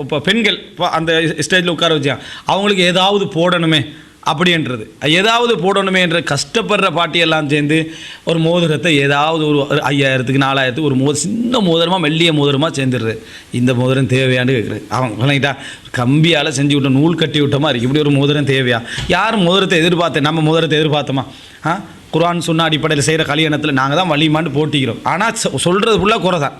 இப்போ பெண்கள் இப்போ அந்த ஸ்டேஜில் உட்கார வச்சா அவங்களுக்கு ஏதாவது போடணுமே அப்படின்றது. ஏதாவது போடணுமே என்ற கஷ்டப்படுற பாட்டியெல்லாம் சேர்ந்து ஒரு மோதிரத்தை ஏதாவது ஒரு ஐயாயிரத்துக்கு நாலாயிரத்துக்கு ஒரு மோதிரம் சின்ன மோதிரமாக மெல்லிய மோதிரமாக சேர்ந்துடுது. இந்த மோதிரம் தேவையான்னு கேட்குறேன் அவன் விளங்கிட்டா கம்பியால் செஞ்சு விட்டோம் நூல் கட்டி விட்ட மாதிரி இப்படி ஒரு மோதிரம் தேவையா? யார் மோதிரத்தை எதிர்பார்த்தேன் நம்ம மோதிரத்தை எதிர்பார்த்தோமா? ஆ? குரான் சொன்ன அடிப்படையில் செய்கிற கல்யாணத்தில் நாங்கள் தான் வலிமான்னு போட்டிக்கிறோம். ஆனால் சொல்கிறது ஃபுல்லாக குறை தான்.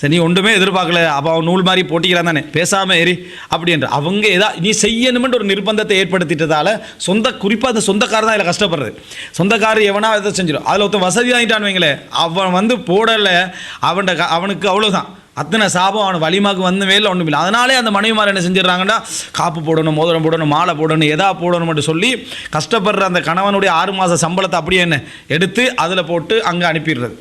சரி நீ ஒன்றுமே எதிர்பார்க்கல அப்போ அவன் நூல் மாதிரி போட்டிக்கிறான் தானே. பேசாமல் ஏறி அப்படின்ற அவங்க ஏதா நீ செய்யணுமென்ற ஒரு நிர்பந்தத்தை ஏற்படுத்திட்டதால சொந்த குறிப்பாக அந்த சொந்தக்காரர் தான் இதில் கஷ்டப்படுறது. சொந்தக்காரர் எவனா இதை செஞ்சிடும். அதில் ஒருத்தன் வசதி ஆகிட்டான் வைங்களேன் அவன் வந்து போடலை அவன் க- அவனுக்கு அவ்வளோதான் அத்தனை சாபம் அவன் வலிமாக்கு வந்த மேல ஒன்றும் இல்லை அதனாலே அந்த மனைவிமார் என்ன செஞ்சிடறாங்கன்னா காப்பு போடணும் மோதிரம் போடணும் மாலை போடணும் எதா போடணும்னு சொல்லி கஷ்டப்படுற அந்த கணவனுடைய ஆறு மாத சம்பளத்தை அப்படியே என்ன எடுத்து அதில் போட்டு அங்கே அனுப்பிடுறது.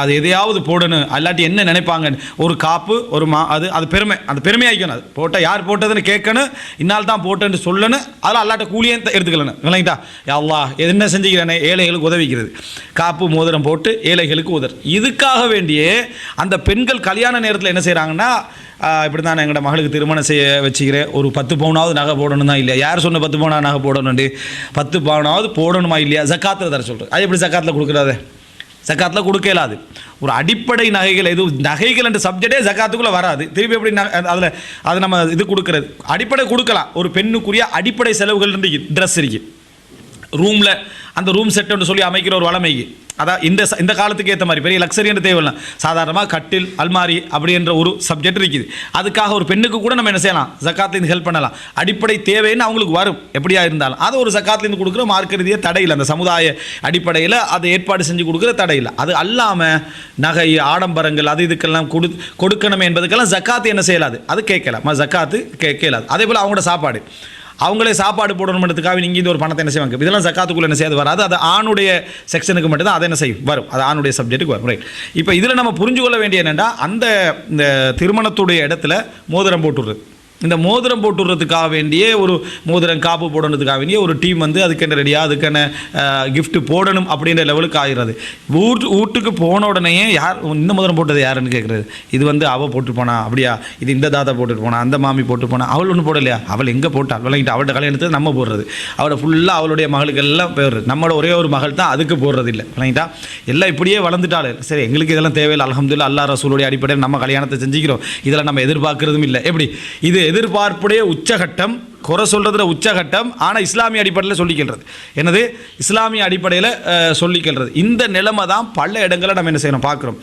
அது எதையாவது போடணும். அல்லாட்டி என்ன நினைப்பாங்க ஒரு காப்பு ஒரு மா அது அது பெருமை. அந்த பெருமையாக்கணும் அது போட்டால் யார் போட்டதுன்னு கேட்கணும். இன்னால் தான் போட்டேன்னு சொல்லணும். அதில் அல்லாட்ட கூலியே எடுத்துக்கலணும். விளங்கிட்டா யா என்ன செஞ்சுக்கிறேனே ஏழைகளுக்கு உதவிக்கிறது. காப்பு மோதிரம் போட்டு ஏழைகளுக்கு உதர். இதுக்காக வேண்டியே அந்த பெண்கள் கல்யாண நேரத்தில் என்ன செய்கிறாங்கன்னா இப்படி தான் எங்களோட மகளுக்கு திருமணம் செய்ய வச்சுக்கிறேன். ஒரு பத்து பவுனாவது நகை போடணும் தான் இல்லையா? யார் சொன்ன பத்து பவுனா நகை போடணுண்டு பத்து பவுனாவது போடணுமா இல்லையா? ஜக்காத்தில் தர சொல்கிறேன் அது எப்படி ஜக்காத்தில் கொடுக்குறாதே ஜக்காத்தில் கொடுக்க இயலாது. ஒரு அடிப்படை நகைகள் எது நகைகள் என்ற சப்ஜெக்டே ஜக்காத்துக்குள்ளே வராது. திருப்பி எப்படி அதில் அது நம்ம இது கொடுக்கறது. அடிப்படை கொடுக்கலாம். ஒரு பெண்ணுக்குரிய அடிப்படை செலவுகள் இருக்கு ட்ரெஸ் இருக்கு. ரூமில் அந்த ரூம் செட்டுன்னு சொல்லி அமைக்கிற ஒரு வளமைக்கு. அதான் இந்த இந்த காலத்துக்கு ஏற்ற மாதிரி பெரிய லக்ஸரியான தேவையில்லை. சாதாரணமாக கட்டில் அல்மாரி அப்படின்ற ஒரு சப்ஜெக்ட் இருக்குது. அதுக்காக ஒரு பெண்ணுக்கு கூட நம்ம என்ன செய்யலாம்? ஜக்காத்லேருந்து ஹெல்ப் பண்ணலாம். அடிப்படை தேவைன்னு அவங்களுக்கு வரும். எப்படியா இருந்தாலும். அதை ஒரு ஜக்காத்லேருந்து கொடுக்குற மார்க்க ரீதியாக தடையில் அந்த சமுதாய அடிப்படையில் அதை ஏற்பாடு செஞ்சு கொடுக்குற தடையில் அது அல்லாமல் நகை ஆடம்பரங்கள் அது இதுக்கெல்லாம் கொடு கொடுக்கணும் என்பதுக்கெல்லாம் ஜக்காத்து என்ன செய்யலாது? அது கேட்கலாம். ஜக்காத்து கேட்கலாது அதே போல் அவங்களோட சாப்பாடு. அவங்களே சாப்பாடு போடணுன்றதுக்காக நீங்கள் இந்த ஒரு பணத்தை என்ன செய்வாங்க? இதெல்லாம் சக்காத்துக்குள்ளே என்ன செய்யாது வராது. அது ஆணுடைய செக்ஷனுக்கு மட்டும்தான் அதை என்ன செய்யும்? வரும். அது ஆணுடைய சப்ஜெக்ட்டுக்கு வரும். ரைட் இப்போ இதில் நம்ம புரிஞ்சு கொள்ள வேண்டிய என்னென்னா அந்த இந்த திருமணத்துடைய இடத்துல மோதிரம் போட்டுடுறது. இந்த மோதிரம் போட்டுடுறதுக்காக வேண்டியே ஒரு மோதிரம் காப்பு போடணுறதுக்காக வேண்டிய ஒரு டீம் வந்து அதுக்கான ரெடியாக அதுக்கான கிஃப்ட் போடணும் அப்படின்ற லெவலுக்கு ஆகிறது வீட்டு வீட்டுக்கு போன உடனே யார் இந்த மோதிரம் போட்டது யாருன்னு கேட்குறது இது வந்து அவள் போட்டு போனா அப்படியா? இது இந்த தாத்தா போட்டுட்டு போனா அந்த மாமி போட்டு போனா அவள் ஒன்றும் போடலையா? அவள் எங்கே போட்டாள் விளங்கிட்டு அவள்கிட்ட கல்யாணத்தை நம்ம போடுறது. அவளை ஃபுல்லாக அவளுடைய மகளுக்கு எல்லாம் போடுறது நம்மளோட ஒரே ஒரு மகள் தான் அதுக்கு போடுறது இல்லை விளங்கிட்டா எல்லாம் இப்படியே வளர்ந்துட்டாள். சரி எங்களுக்கு இதெல்லாம் தேவையில்லை. அலமதுல்லா அல்லா ரசூலுடைய அடிப்படையில் நம்ம கல்யாணத்தை செஞ்சுக்கிறோம். இதெல்லாம் நம்ம எதிர்பார்க்கறதும் இல்லை. எப்படி? இது எதிர்பார்ப்புடைய உச்சகட்டம் குறை சொல்கிறதுல உச்சகட்டம் ஆனால் இஸ்லாமிய அடிப்படையில் சொல்லிக்கிறது என்னது? இஸ்லாமிய அடிப்படையில் சொல்லிக்கிறது இந்த நிலைமை தான் பல இடங்களில் நம்ம என்ன செய்யணும் பார்க்குறோம்.